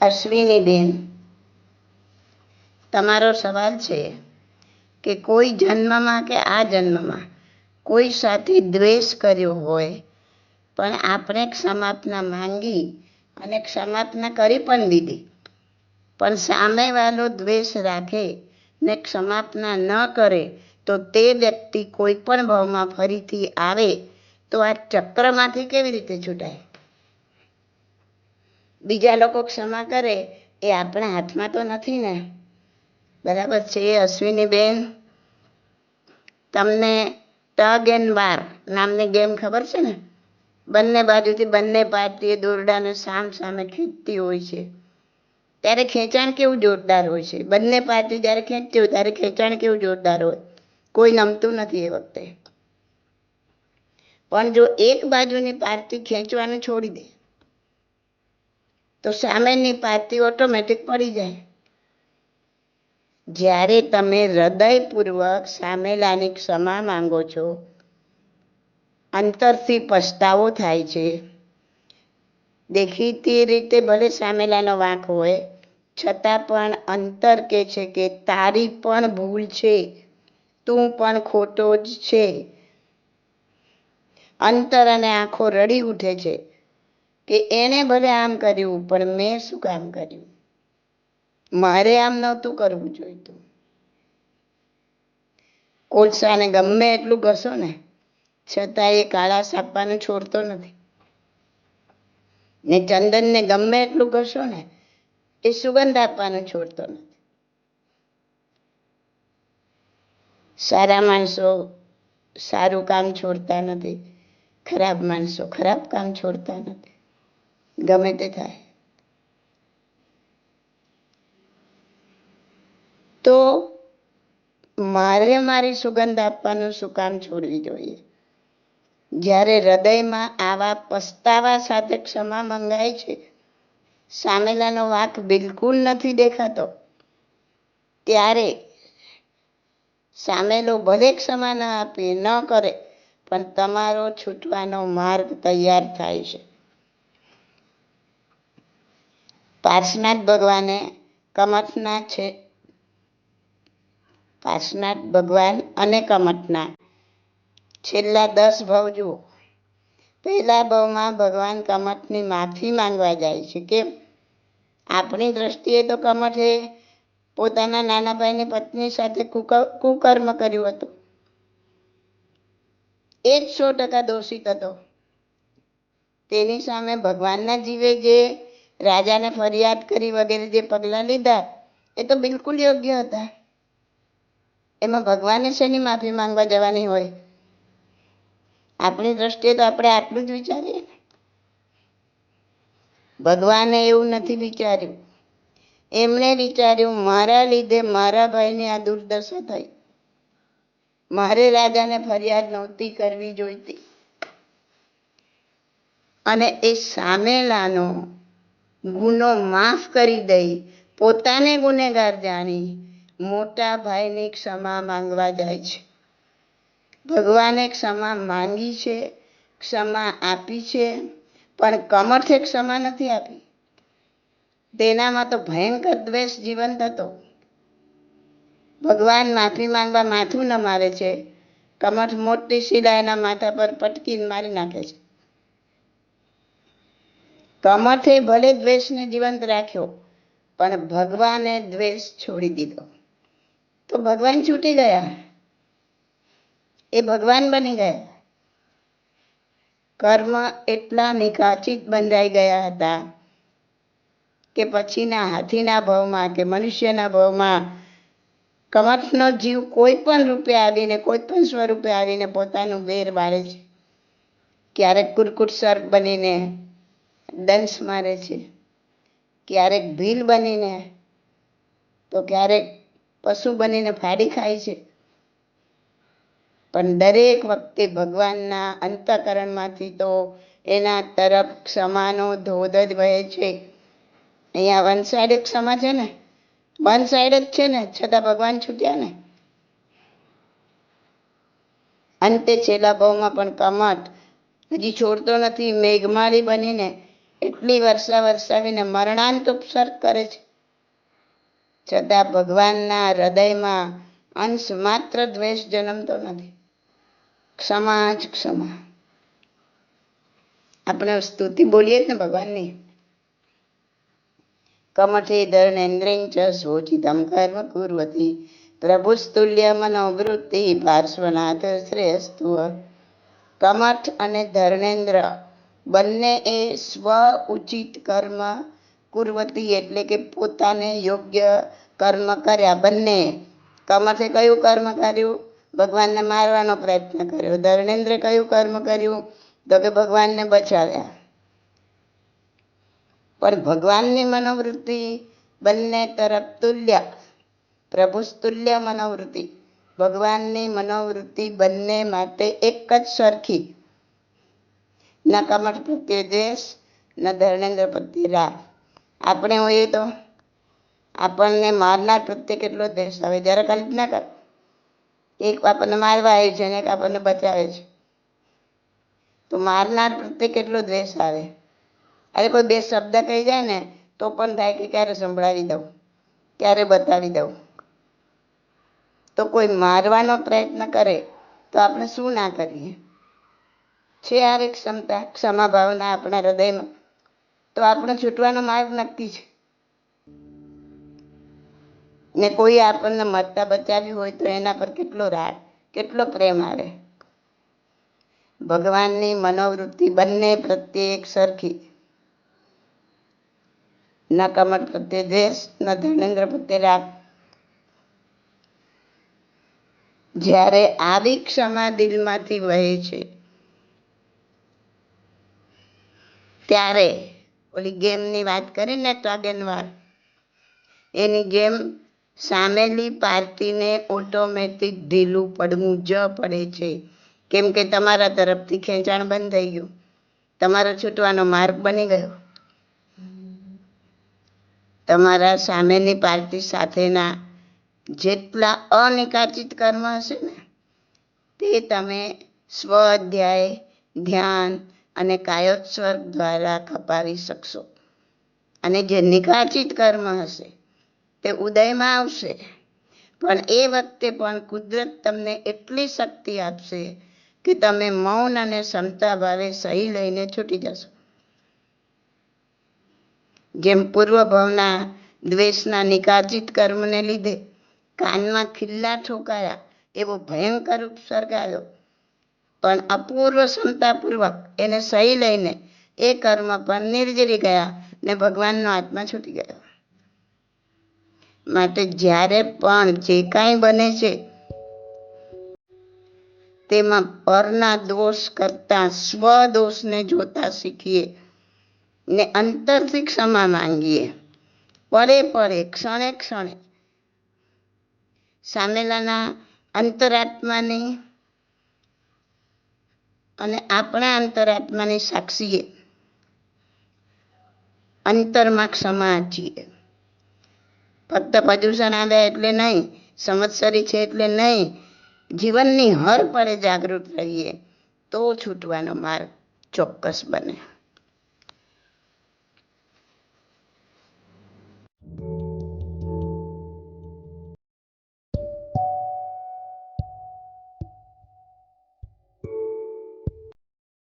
અશ્વિની બેન, તમારો સવાલ છે કે કોઈ જન્મમાં કે આ જન્મમાં કોઈ સાથે દ્વેષ કર્યો હોય, પણ આપણે ક્ષમાપના માંગી અને ક્ષમાપના કરી પણ દીધી. પણ સામેવાળો દ્વેષ રાખે ને ક્ષમાપના ન કરે તો તે વ્યક્તિ કોઈ પણ ભાવમાં ફરીથી આવે તો આ ચક્રમાંથી કેવી રીતે છૂટાય? બીજા લોકો ક્ષમા કરે, એ આપણા હાથમાં તો નથી ને. બરાબર છે અશ્વિની બેન તમને ટગ એન્ડ બાર નામની ગેમ ખબર છે ને? બંને બાજુથી બંને પાર્ટીએ દોરડાને સામ સામે ખેંચતી હોય છે. ત્યારે ખેંચાણ કેવું જોરદાર હોય છે? બંને પાર્ટી જ્યારે ખેંચતી હોય ત્યારે ખેંચાણ કેવું જોરદાર હોય? કોઈ નમતું નથી એ વખતે. પણ જો એક બાજુની પાર્ટી ખેંચવાનું છોડી દે તો સામેની પાર્ટી ઓટોમેટિક પડી જાય. જ્યારે તમે હૃદયપૂર્વક સામેલાની ક્ષમા માંગો છો, અંતરથી પસ્તાવો થાય છે. દેખીતી રીતે ભલે સામેલાનો વાંક હોય, છતાં પણ અંતર કે છે કે તારી પણ ભૂલ છે, તું પણ ખોટો જ છે. અંતર અને આંખો રડી ઉઠે છે. કે એણે ભલે આમ કર્યું, પણ મેં શું કામ કર્યું? મારે આમ નહોતું કરવું જોઈતું. કોલસાને ગમે એટલું ઘસો ને છતાં એ કાળા સાપાને છોડતો નથી. ને ચંદનને ગમે એટલું ઘસો ને, એ સુગંધ આપવાનું છોડતો નથી. સારા માણસો સારું કામ છોડતા નથી, ખરાબ માણસો ખરાબ કામ છોડતા નથી. ગમે તે થાય. તો મારે મારી સુગંધ આપવાનું શું કામ છોડવી જોઈએ? જ્યારે હૃદયમાં આવા પસ્તાવા સાથે ક્ષમા મંગાય છે, સામેલાનો વાંક બિલકુલ નથી દેખાતો, ત્યારે સામેલો ભલે ક્ષમા ન આપે, ન કરે, પણ તમારો છૂટવાનો માર્ગ તૈયાર થાય છે. પાર્શનાથ ભગવાને કમઠના છે. પાર્શનાથ ભગવાન અને કમઠના છેલ્લા દસ ભાવ જુઓ. પહેલા ભાવમાં ભગવાન કમઠની માફી માંગવા જાય છે કેમ આપણી દ્રષ્ટિએ તો કમઠે પોતાના નાના ભાઈની પત્ની સાથે કુક- કુકર્મ કર્યું હતું. એ જ સો ટકા દોષિત હતો. તેની સામે ભગવાનના જીવે જે રાજાને ફરિયાદ કરી વગેરે જે પગલાં લીધા, એ તો બિલકુલ યોગ્ય હતા. એમાં ભગવાને શેની માફી માંગવા જવાની હોય? આપણી દ્રષ્ટિએ તો આપણે આટલું જ વિચારીએ ને. ભગવાને એવું નથી વિચાર્યું. એમણે વિચાર્યું, મારા લીધે મારા ભાઈની આ દુર્દશા થઈ. મારે રાજાને ફરિયાદ નહોતી કરવી જોઈતી. અને એ સામેલાનો ગુનો માફ કરી દઈ. પોતાને ગુનેગાર જાણી. મોટા ભાઈની ક્ષમા માંગવા જાય છે. ભગવાને ક્ષમા માંગી છે, ક્ષમા આપી છે, પણ કમઠે ક્ષમા નથી આપી. તેનામાં તો ભયંકર દ્વેષ જીવંત હતો. ભગવાન માફી માંગવા માથું ન મારે છે. કમઠ મોટી શિલા એના માથા પર પટકીને મારી નાખે છે. કમઠે ભલે દ્વેષને જીવંત રાખ્યો, પણ ભગવાને દ્વેષ છોડી દીધો. તો ભગવાન છૂટી ગયા. એ ભગવાન બની ગયા. કર્મ એટલા નિકાચિત બંધાઈ ગયા હતા કે પછીના હાથીના ભાવમાં કે મનુષ્યના ભાવમાં કમઠનો જીવ કોઈ પણ રૂપે આવીને, કોઈ પણ સ્વરૂપે આવીને પોતાનું વેર વાળે છે. ક્યારેક કુરકુટ સર્પ બનીને દંશ મારે છે. ક્યારેક ભીલ બનીને, તો ક્યારેક પશુ બનીને ફાડી ખાય છે. પણ દરેક વખતે ભગવાનના અંતકરણમાંથી તો એના તરફ ક્ષમાનો ધોધ જ વહે છે. અહીંયા વન સાઈડ ક્ષમા છે ને? વન સાઈડ જ છે ને? છતાં ભગવાન છૂટ્યા ને? અંતે છેલ્લા ભાવમાં પણ કમટ હજી છોડતો નથી. મેઘમાળી બનીને એટલી વર્ષા વરસાવીને મરણાંત ઉપસર્ગ કરે છે. છતાં ભગવાનના હૃદયમાં અંશ માત્ર દ્વેષ જન્મતો નથી. ક્ષમા જ ક્ષમા. આપણે સ્તુતિ બોલીએ ને ભગવાનની? કમઠે ધર્ણેન્દ્રિં ચ શોચિતમ કર્મ કુર્વતી. પ્રભુસ્તુલ્ય મનોવૃત્તિ પાર્શ્વનાથ શ્રેયસ્તુ. કમઠ અને ધર્ણેન્દ્ર બંને એ સ્વ ઉચિત કર્મ કુર્વતી એટલે કે પોતાને યોગ્ય કર્મ કર્યા. બંને. કમઠે કયું કર્મ કર્યું? ભગવાનને મારવાનો પ્રયત્ન કર્યો. ધર્ણેન્દ્રે કયું કર્મ કર્યું? તો કે ભગવાનને બચાવ્યા. પણ ભગવાનની મનોવૃત્તિ બંને તરફ તુલ્ય. પ્રભુ તુલ્ય મનોવૃત્તિ. ભગવાનની મનોવૃત્તિ બંને માટે એક જ સરખી. ન કમર પ્રત્યે દ્વેષ ન ધર્મેન્દ્ર પ્રત્યે રાગ આપણે હોઈએ તો આપણને મારનાર પ્રત્યે કેટલો દ્વેષ આવે? જ્યારે કલ્પના કર. એક આપણને મારવા આવે છે અને એક આપણને બચાવે છે. તો મારનાર પ્રત્યે કેટલો દ્વેષ આવે? અરે કોઈ બે શબ્દ કહી જાય ને, તો પણ થાય કે ક્યારે સંભળાવી દઉં? ક્યારે બતાવી દઉં? તો કોઈ મારવાનો પ્રયત્ન કરે તો આપણે શું ના કરીએ? છે આવી ક્ષમતા ક્ષમા ભાવના આપણા હૃદયમાં. તો આપણો છૂટવાનો માર્ગ નક્કી છે. ને કોઈ આપણને મરતા બચાવ્યું હોય તો એના પર કેટલો રાગ, કેટલો પ્રેમ આવે? ભગવાનની મનોવૃત્તિ બંને પ્રત્યે એક સરખી. ન કમટ પ્રત્યે દ્વેષ ન ધર્મેન્દ્ર પ્રત્યે રાગ. જ્યારે આવી ક્ષમા દિલમાંથી વહે છે ત્યારે ઓલી ગેમની વાત કરીને ટગેનવાર એની ગેમ સામેલી પાર્ટીને ઓટોમેટિક ઢીલું પડવું જ પડે છે. કેમ કે તમારા તરફથી ખેંચાણ બંધ થઈ ગયું. તમારો છૂટવાનો માર્ગ બની ગયો. તમારા સામેની પાર્ટી સાથેના જેટલા અનિકાચિત કર્મ હશે ને, તે તમે સ્વ અધ્યાય, ધ્યાન અને કાયોત્સર્ગ દ્વારા ખપાવી શકશો. અને જે નિકાચિત કર્મ હશે, તે ઉદયમાં આવશે. પણ એ વખતે પણ કુદરત તમને એટલી શક્તિ આપશે કે તમે મૌન અને ક્ષમતા ભાવે સહી લઈને છૂટી જશો. જેમ પૂર્વ ભાવના દ્વેષના નિકાચિત કર્મને લીધે કાનમાં ખિલ્લા ઠોકાયા એવો ભયંકર ઉપસર્ગ આવ્યો. પણ અપૂર્વ ક્ષમતાપૂર્વક એને સહી લઈને એ કર્મ પર નિર્જરી ગયા ને ભગવાનનો આત્મા છૂટી ગયો. માટે જ્યારે પણ જે કાંઈ બને છે, તેમાં પરના દોષ કરતાં સ્વદોષને જોતા શીખીએ ને અંતરથી ક્ષમા માંગીએ. પરે પરે ક્ષણે ક્ષણે સામેલાના અંતરાત્માની અને આપણા અંતરાત્માની સાક્ષીએ. અંતરમાં ક્ષમા છીએ ફક્ત પ્રદૂષણ આવ્યા એટલે નહીં, સંવત્સરી છે એટલે નહીં, જીવનની હર પડે જાગૃત રહીએ, તો છૂટવાનો માર્ગ ચોક્કસ બને.